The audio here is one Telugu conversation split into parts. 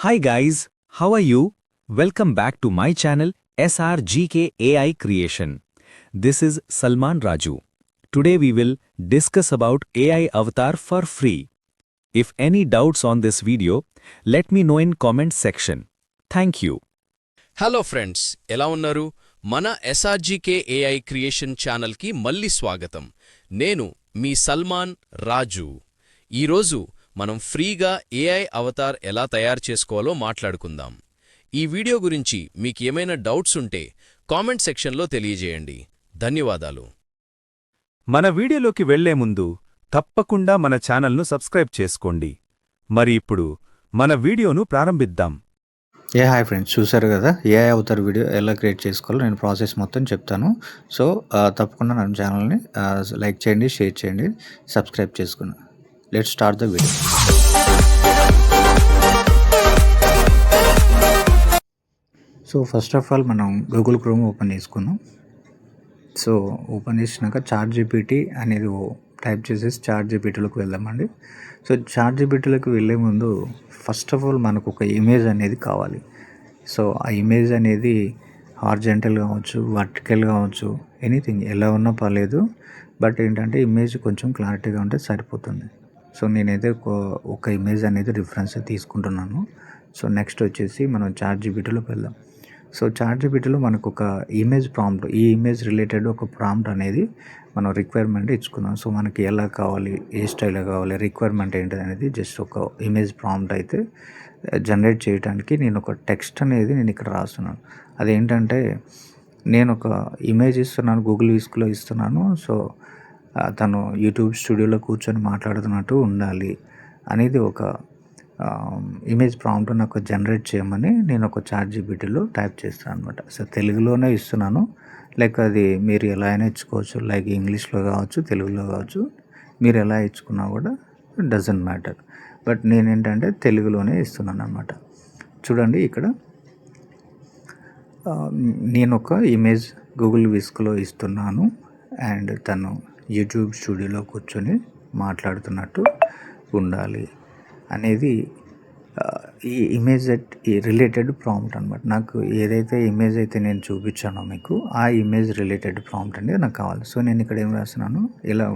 Hi guys how are you welcome back to my channel S R G K A I creation this is Salman Raju today we will discuss about A I avatar for free if any doubts on this video let me know in comment section thank you hello friends ఎలా ఉన్నారు మన ఎస్ఆర్జీకే ఏఐ క్రియేషన్ ఛానల్కి మళ్ళీ స్వాగతం నేను మీ సల్మాన్ రాజు ఈరోజు మనం ఫ్రీగా ఏఐ అవతార్ ఎలా తయారు చేసుకోవాలో మాట్లాడుకుందాం. ఈ వీడియో గురించి మీకు ఏమైనా డౌట్స్ ఉంటే కామెంట్ సెక్షన్లో తెలియజేయండి. ధన్యవాదాలు. మన వీడియోలోకి వెళ్ళే ముందు తప్పకుండా మన ఛానల్ను సబ్స్క్రైబ్ చేసుకోండి. మరి ఇప్పుడు మన వీడియోను ప్రారంభిద్దాం. ఏ హాయ్ ఫ్రెండ్స్ చూసారు కదా? ఏ అవుతారు వీడియో ఎలా క్రియేట్ చేసుకోవాలో నేను ప్రాసెస్ మొత్తం చెప్తాను. సో ఆ, తప్పకుండా నా ఛానల్ని లైక్ చేయండి షేర్ చేయండి సబ్స్క్రైబ్ చేసుకుని. Let start the video so first of all మనం గూగుల్ క్రోమ్ ఓపెన్ చేసుకున్నాం సో ఓపెన్ చేసినాక చార్ట్ జీపీటీ అనేది టైప్ చేసేసి చార్ట్ జీపీటీలోకి వెళ్దామండి. సో చార్ట్ జీపీటీలోకి వెళ్ళే ముందు ఫస్ట్ ఆఫ్ ఆల్ మనకు ఒక ఇమేజ్ అనేది కావాలి. సో ఆ ఇమేజ్ అనేది హార్జెంటల్ కావచ్చు వర్టికల్ కావచ్చు ఎనీథింగ్ ఎలా ఉన్నా పర్లేదు. బట్ ఏంటంటే ఇమేజ్ కొంచెం క్లారిటీగా ఉంటే సరిపోతుంది. సో నేనైతే ఒక ఒక ఇమేజ్ అనేది రిఫరెన్స్ తీసుకుంటున్నాను. సో నెక్స్ట్ వచ్చేసి మనం చార్ట్ జీపీటీలోకి వెళ్దాం. సో చార్ట్ జీపీటీలో మనకు ఒక ఇమేజ్ ప్రాంప్ట్ ఈ ఇమేజ్ రిలేటెడ్ ఒక ప్రాంప్ట్ అనేది మనం రిక్వైర్మెంట్ ఇచ్చుకుందాం సో మనకి ఎలా కావాలి ఏ స్టైల్లో కావాలి రిక్వైర్మెంట్ ఏంటి అనేది జస్ట్ ఒక ఇమేజ్ ప్రాంప్ట్ అయితే జనరేట్ చేయడానికి నేను ఒక టెక్స్ట్ అనేది నేను ఇక్కడ రాస్తున్నాను. అదేంటంటే నేను ఒక ఇమేజ్ ఇస్తున్నాను గూగుల్ విస్క్లో ఇస్తున్నాను. సో తను యూట్యూబ్ స్టూడియోలో కూర్చొని మాట్లాడుతున్నట్టు ఉండాలి అనేది ఒక ఇమేజ్ ప్రాంప్ట్ నాకు జనరేట్ చేయమని నేను ఒక చార్ట్ జీబీటీలో టైప్ చేస్తాను అనమాట సో తెలుగులోనే ఇస్తున్నాను. లైక్ అది మీరు ఎలా అయినా ఇచ్చుకోవచ్చు. లైక్ ఇంగ్లీష్లో కావచ్చు తెలుగులో కావచ్చు. మీరు ఎలా ఇచ్చుకున్నా కూడా డజంట్ మ్యాటర్ బట్ నేనేంటంటే తెలుగులోనే ఇస్తున్నాను అనమాట చూడండి ఇక్కడ నేను ఒక ఇమేజ్ గూగుల్ విస్క్లో ఇస్తున్నాను. అండ్ తను యూట్యూబ్ స్టూడియోలో కూర్చొని మాట్లాడుతున్నట్టు ఉండాలి అనేది ఈ ఇమేజ్ ఈ రిలేటెడ్ ప్రాంప్ట్ అనమాట నాకు ఏదైతే ఇమేజ్ అయితే నేను చూపించానో మీకు ఆ ఇమేజ్ రిలేటెడ్ ప్రాంప్ట్ అనేది నాకు కావాలి. సో నేను ఇక్కడ ఏం రాస్తున్నాను? ఇలా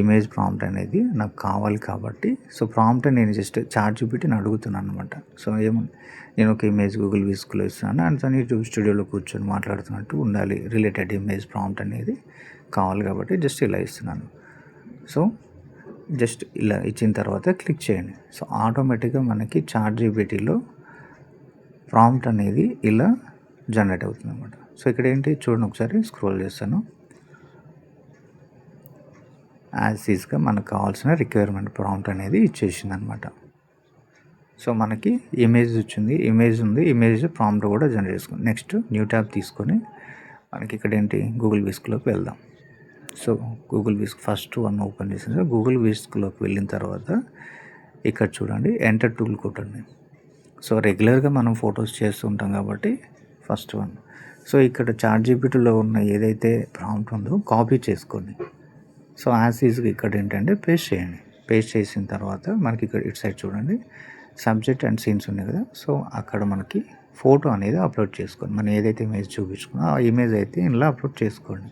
ఇమేజ్ ప్రాంప్ట్ అనేది నాకు కావాలి కాబట్టి సో ప్రాంప్ట్ నేను జస్ట్ చార్ట్ చూపెట్టి అడుగుతున్నాను అనమాట సో ఏమో నేను ఒక ఇమేజ్ గూగుల్ విస్క్లో ఇస్తున్నాను. అండ్ తను యూట్యూబ్ స్టూడియోలో కూర్చొని మాట్లాడుతున్నట్టు ఉండాలి రిలేటెడ్ ఇమేజ్ ప్రాంప్ట్ అనేది. కావాలి కాబట్టి జస్ట్ ఇలా ఇస్తున్నాను. సో జస్ట్ ఇలా ఇచ్చిన తర్వాత క్లిక్ చేయండి. సో ఆటోమేటిక్గా మనకి చార్ట్ జీబీటీలో ప్రాంప్ట్ అనేది ఇలా జనరేట్ అవుతుంది అనమాట సో ఇక్కడ ఏంటి? చూడండి ఒకసారి స్క్రోల్ చేస్తాను. యాజ్ ఈజ్గా మనకు కావాల్సిన రిక్వైర్మెంట్ ప్రాంప్ట్ అనేది ఇచ్చేసింది అనమాట సో మనకి ఇమేజ్ వచ్చింది ఇమేజ్ ఉంది ఇమేజ్ ప్రాంప్ట్ కూడా జనరేట్ చేసుకుంది. నెక్స్ట్ న్యూ ట్యాబ్ తీసుకొని మనకి ఇక్కడ ఏంటి? గూగుల్ బిస్క్లోకి వెళ్దాం. So Google Whisk first one open చేసిన గూగుల్ విస్క్లోకి వెళ్ళిన తర్వాత ఇక్కడ చూడండి ఎంటర్ టూల్ కొట్టండి. సో రెగ్యులర్గా మనం ఫొటోస్ చేస్తుంటాం కాబట్టి ఫస్ట్ వన్ సో ఇక్కడ చార్ట్ జీపీటీలో ఉన్న ఏదైతే ప్రాంప్ట్ ఉందో కాపీ చేసుకోండి. సో యాజ్ ఈజ్గా ఇక్కడ ఏంటంటే పేస్ట్ చేయండి. పేస్ట్ చేసిన తర్వాత మనకి ఇక్కడ ఇటు సైడ్ చూడండి సబ్జెక్ట్ అండ్ సీన్స్ ఉన్నాయి కదా. సో అక్కడ మనకి ఫోటో అనేది అప్లోడ్ చేసుకోండి. మనం ఏదైతే ఇమేజ్ చూపించుకున్నా ఆ ఇమేజ్ అయితే ఇలా అప్లోడ్ చేసుకోండి.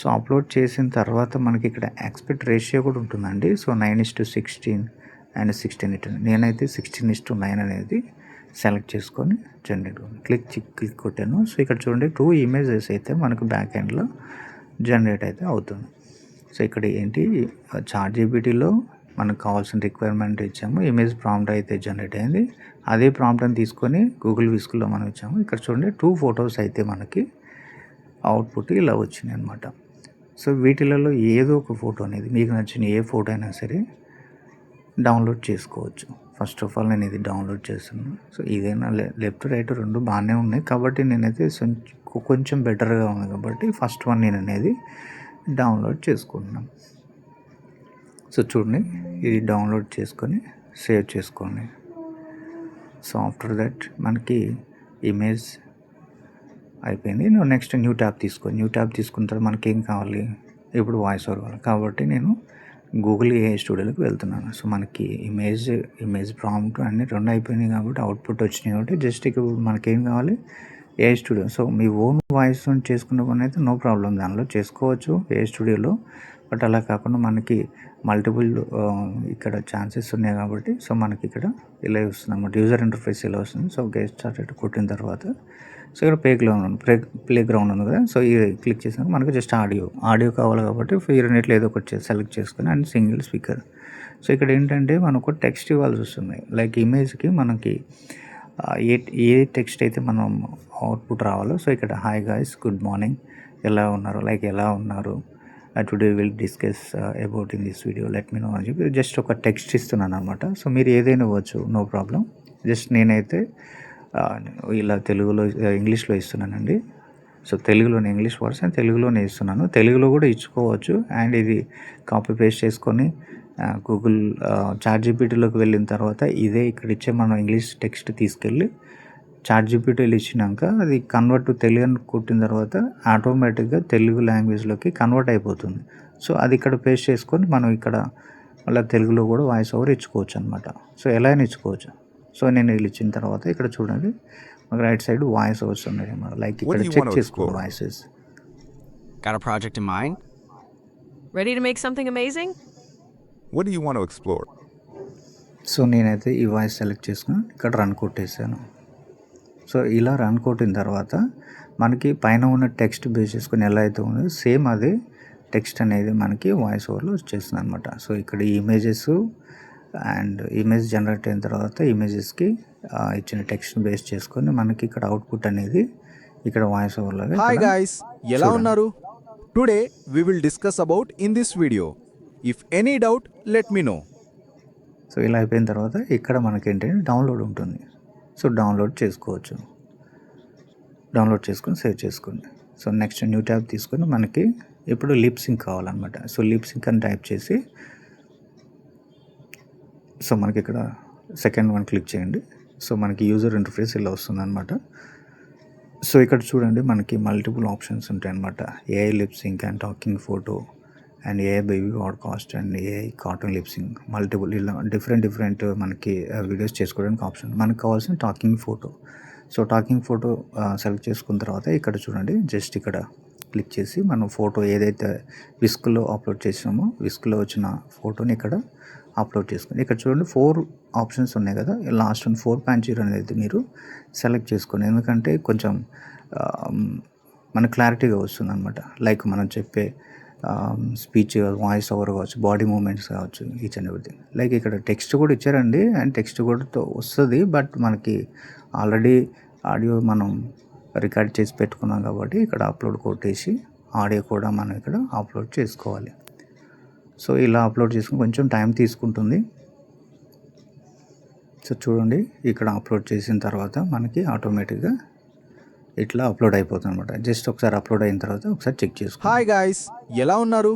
సో అప్లోడ్ చేసిన తర్వాత మనకి ఇక్కడ ఎక్స్పెక్ట్ రేషియో కూడా ఉంటుందండి. So nine is to sixteen and sixteen it నేనైతే సిక్స్టీన్ ఇస్ టు నైన్ అనేది సెలెక్ట్ చేసుకొని జనరేట్ క్లిక్ క్లిక్ కొట్టాను. సో ఇక్కడ చూడండి టూ ఇమేజెస్ అయితే మనకు బ్యాక్ ఎండ్లో జనరేట్ అయితే అవుతుంది. సో ఇక్కడ ఏంటి చార్ట్ జీబీటీలో మనకు కావాల్సిన రిక్వైర్మెంట్ ఇచ్చాము. ఇమేజ్ ప్రాంప్ట్ అయితే జనరేట్ అయింది. అదే ప్రాంప్ట్ని తీసుకొని గూగుల్ విస్కుల్లో మనం ఇచ్చాము. ఇక్కడ చూడండి టూ ఫొటోస్ అయితే మనకి అవుట్పుట్ ఇలా వచ్చినాయి అనమాట సో వీటిలలో ఏదో ఒక ఫోటో అనేది మీకు నచ్చిన ఏ ఫోటో అయినా సరే డౌన్లోడ్ చేసుకోవచ్చు. ఫస్ట్ ఆఫ్ ఆల్ నేను ఇది డౌన్లోడ్ చేస్తున్నాను సో ఇదైనా లెఫ్ట్ రైట్ రెండు బాగానే ఉన్నాయి. కాబట్టి నేనైతే కొంచెం- బెటర్గా ఉంది కాబట్టి ఫస్ట్ వన్ నేను అనేది డౌన్లోడ్ చేసుకుంటున్నాను సో చూడండి ఇది డౌన్లోడ్ చేసుకొని సేవ్ చేసుకోండి. సో ఆఫ్టర్ దట్ మనకి ఇమేజ్ అయిపోయింది. నేను నెక్స్ట్ న్యూ ట్యాబ్ తీసుకో న్యూ ట్యాబ్ తీసుకున్న తర్వాత మనకి ఏం కావాలి? ఇప్పుడు వాయిస్ ఓవర్ కావాలి. కాబట్టి నేను గూగుల్ ఏఐ స్టూడియోలోకి వెళ్తున్నాను. సో మనకి ఇమేజ్ ఇమేజ్ ప్రాంప్ట్ అన్ని రెండు అయిపోయినాయి కాబట్టి అవుట్పుట్ వచ్చినాయి కాబట్టి జస్ట్ ఇక మనకేం కావాలి? ఏఐ స్టూడియో సో మీ ఓన్ వాయిస్ చేసుకున్న పని అయితే నో ప్రాబ్లం. దానిలో చేసుకోవచ్చు ఏఐ స్టూడియోలో బట్ అలా కాకుండా మనకి మల్టిపుల్ ఇక్కడ ఛాన్సెస్ ఉన్నాయి కాబట్టి సో మనకి ఇక్కడ ఇలా వస్తుంది అన్నమాట. యూజర్ ఇంటర్ఫేస్ ఇలా వస్తుంది. సో గెస్ట్ స్టార్టెడ్ కొట్టిన తర్వాత సో ఇక్కడ ప్లే గ్రౌండ్ ఉంది. ప్లే ప్లే గ్రౌండ్ ఉంది కదా. సో ఇది క్లిక్ చేసినాక మనకి జస్ట్ ఆడియో ఆడియో కావాలి కాబట్టి ఫీర్ రెండిట్లో ఏదో ఒకటి సెలెక్ట్ చేసుకుని అండ్ సింగిల్ స్పీకర్ సో ఇక్కడ ఏంటంటే మనకు టెక్స్ట్ ఇవ్వాల్సి వస్తుంది. లైక్ ఇమేజ్కి మనకి ఏ ఏ టెక్స్ట్ అయితే మనం అవుట్పుట్ రావాలో సో ఇక్కడ హాయ్ గాయస్ గుడ్ మార్నింగ్ ఎలా ఉన్నారు? లైక్ ఎలా ఉన్నారు? Today will discuss about in this video let me know అని చెప్పి జస్ట్ ఒక టెక్స్ట్ ఇస్తున్నాను అనమాట సో మీరు ఏదైనా ఇవ్వచ్చు నో ప్రాబ్లం జస్ట్ నేనైతే uh, ఇలా తెలుగులో uh, ఇంగ్లీష్లో ఇస్తున్నానండి. సో తెలుగులోనే ఇంగ్లీష్ వర్డ్స్ అండ్ తెలుగులోనే ఇస్తున్నాను. తెలుగులో కూడా ఇచ్చుకోవచ్చు. అండ్ ఇది కాపీ పేస్ట్ చేసుకొని గూగుల్ చార్ట్ జీపీటీలోకి వెళ్ళిన తర్వాత ఇదే ఇక్కడ ఇచ్చే మనం ఇంగ్లీష్ టెక్స్ట్ తీసుకెళ్ళి చాట్ జీపీటీలు ఇచ్చినాక అది కన్వర్ట్ టు తెలుగు అని కొట్టిన తర్వాత ఆటోమేటిక్గా తెలుగు లాంగ్వేజ్లోకి కన్వర్ట్ అయిపోతుంది సో అది ఇక్కడ పేస్ట్ చేసుకొని మనం ఇక్కడ మళ్ళీ తెలుగులో కూడా వాయిస్ ఓవర్ ఇచ్చుకోవచ్చు అనమాట సో ఎలా అయినా ఇచ్చుకోవచ్చు సో నేను వీళ్ళు ఇచ్చిన తర్వాత ఇక్కడ చూడండి మాకు రైట్ సైడ్ వాయిస్ ఓవర్స్ ఉన్నాయి లైక్ ఇక్కడ check explore? Voices Got a project in mind? Ready to make something amazing? What do you want to explore? So నేనైతే ఈ వాయిస్ సెలెక్ట్ చేసుకుని ఇక్కడ రన్ కొట్టేసాను సో ఇలా రన్ కొట్టిన తర్వాత మనకి పైన ఉన్న టెక్స్ట్ బేస్ చేసుకుని ఎలా అయితే ఉందో సేమ్ అదే టెక్స్ట్ అనేది మనకి వాయిస్ ఓవర్లో వచ్చేస్తుంది అనమాట సో ఇక్కడ ఇమేజెస్ అండ్ ఇమేజ్ జనరేట్ అయిన తర్వాత ఇమేజెస్కి ఇచ్చిన టెక్స్ట్ బేస్ చేసుకొని మనకి ఇక్కడ అవుట్పుట్ అనేది ఇక్కడ వాయిస్ ఓవర్లో హాయ్ గాయ్స్ ఎలా ఉన్నారు? Today we will discuss about in this video if any doubt let me know so ఇలా అయిపోయిన తర్వాత ఇక్కడ మనకి ఏంటంటే డౌన్లోడ్ ఉంటుంది. సో డౌన్లోడ్ చేసుకోవచ్చు. డౌన్లోడ్ చేసుకొని సేవ్ చేసుకోండి. సో నెక్స్ట్ న్యూ ట్యాబ్ తీసుకొని మనకి ఇప్పుడు లిప్ సింక్ కావాలన్నమాట. సో లిప్ సింక్ అని టైప్ చేసి సో మనకి ఇక్కడ సెకండ్ వన్ క్లిక్ చేయండి. సో మనకి యూజర్ ఇంటర్ఫేస్ ఇలా వస్తుందన్నమాట. సో ఇక్కడ చూడండి మనకి మల్టిపుల్ ఆప్షన్స్ ఉంటాయి అనమాట AI lip sync and talking photo and AI baby podcast and AI cartoon lip sync multiple ఇలా డిఫరెంట్ డిఫరెంట్ మనకి వీడియోస్ చేసుకోవడానికి ఆప్షన్. మనకు కావాల్సిన talking photo. So talking photo select చేసుకున్న తర్వాత ఇక్కడ చూడండి జస్ట్ ఇక్కడ క్లిక్ చేసి మనం ఫోటో ఏదైతే విస్క్లో అప్లోడ్ చేసినామో విస్క్లో వచ్చిన ఫోటోని ఇక్కడ అప్లోడ్ చేసుకుని ఇక్కడ చూడండి ఫోర్ ఆప్షన్స్ ఉన్నాయి కదా. Last one four point zero అనేది మీరు సెలెక్ట్ చేసుకోండి. ఎందుకంటే కొంచెం మన క్లారిటీగా వస్తుంది అనమాట లైక్ మనం చెప్పే స్పీచ్ వాయిస్ ఓవర్ కావచ్చు బాడీ మూమెంట్స్ కావచ్చు ఈచ్ అండ్ ఎవ్రీథింగ్ లైక్ ఇక్కడ టెక్స్ట్ కూడా ఇచ్చారండి అండ్ టెక్స్ట్ కూడా వస్తుంది బట్ మనకి ఆల్రెడీ ఆడియో మనం రికార్డ్ చేసి పెట్టుకున్నాం కాబట్టి ఇక్కడ అప్లోడ్ కొట్టేసి ఆడియో కూడా మనం ఇక్కడ అప్లోడ్ చేసుకోవాలి. సో ఇలా అప్లోడ్ చేసుకుని కొంచెం టైం తీసుకుంటుంది. సో చూడండి ఇక్కడ అప్లోడ్ చేసిన తర్వాత మనకి ఆటోమేటిక్గా ఇట్లా అప్లోడ్ అయిపోతుంది అనమాట జస్ట్ ఒకసారి అప్లోడ్ అయిన తర్వాత ఒకసారి చెక్ చేసుకో హాయ్ గాయ్స్ ఎలా ఉన్నారు?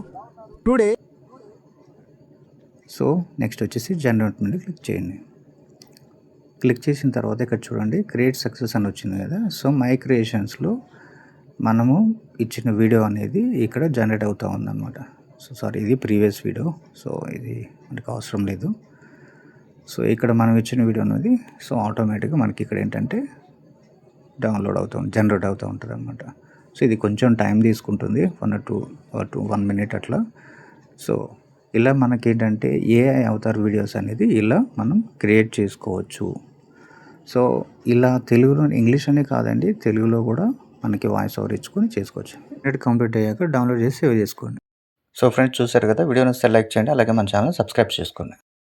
టుడే సో నెక్స్ట్ వచ్చేసి జనరేట్ నుండి క్లిక్ చేయండి. క్లిక్ చేసిన తర్వాత ఇక్కడ చూడండి క్రియేట్ సక్సెస్ అని వచ్చింది కదా. సో మై క్రియేషన్స్లో మనము ఇచ్చిన వీడియో అనేది ఇక్కడ జనరేట్ అవుతూ ఉందన్నమాట. సో సారీ ఇది ప్రీవియస్ వీడియో సో ఇది మనకు అవసరం లేదు. సో ఇక్కడ మనం ఇచ్చిన వీడియో అనేది సో ఆటోమేటిక్గా మనకి ఇక్కడ ఏంటంటే డౌన్లోడ్ అవుతూ జనరేట్ అవుతూ ఉంటుంది అనమాట సో ఇది కొంచెం టైం తీసుకుంటుంది one two two one minute అట్లా. సో ఇలా మనకేంటంటే ఏఐ అవతార్ వీడియోస్ అనేది ఇలా మనం క్రియేట్ చేసుకోవచ్చు. సో ఇలా తెలుగులో ఇంగ్లీష్ అనే కాదండి తెలుగులో కూడా మనకి వాయిస్ ఓవర్ ఇచ్చుకొని చేసుకోవచ్చు. నెట్ కంప్లీట్ అయ్యాక డౌన్లోడ్ చేసి సేవ్ చేసుకోండి. సో ఫ్రెండ్స్ చూసారు కదా వీడియోని సెలెక్ట్ చేయండి అలాగే మన ఛానల్ సబ్స్క్రైబ్ చేసుకోండి.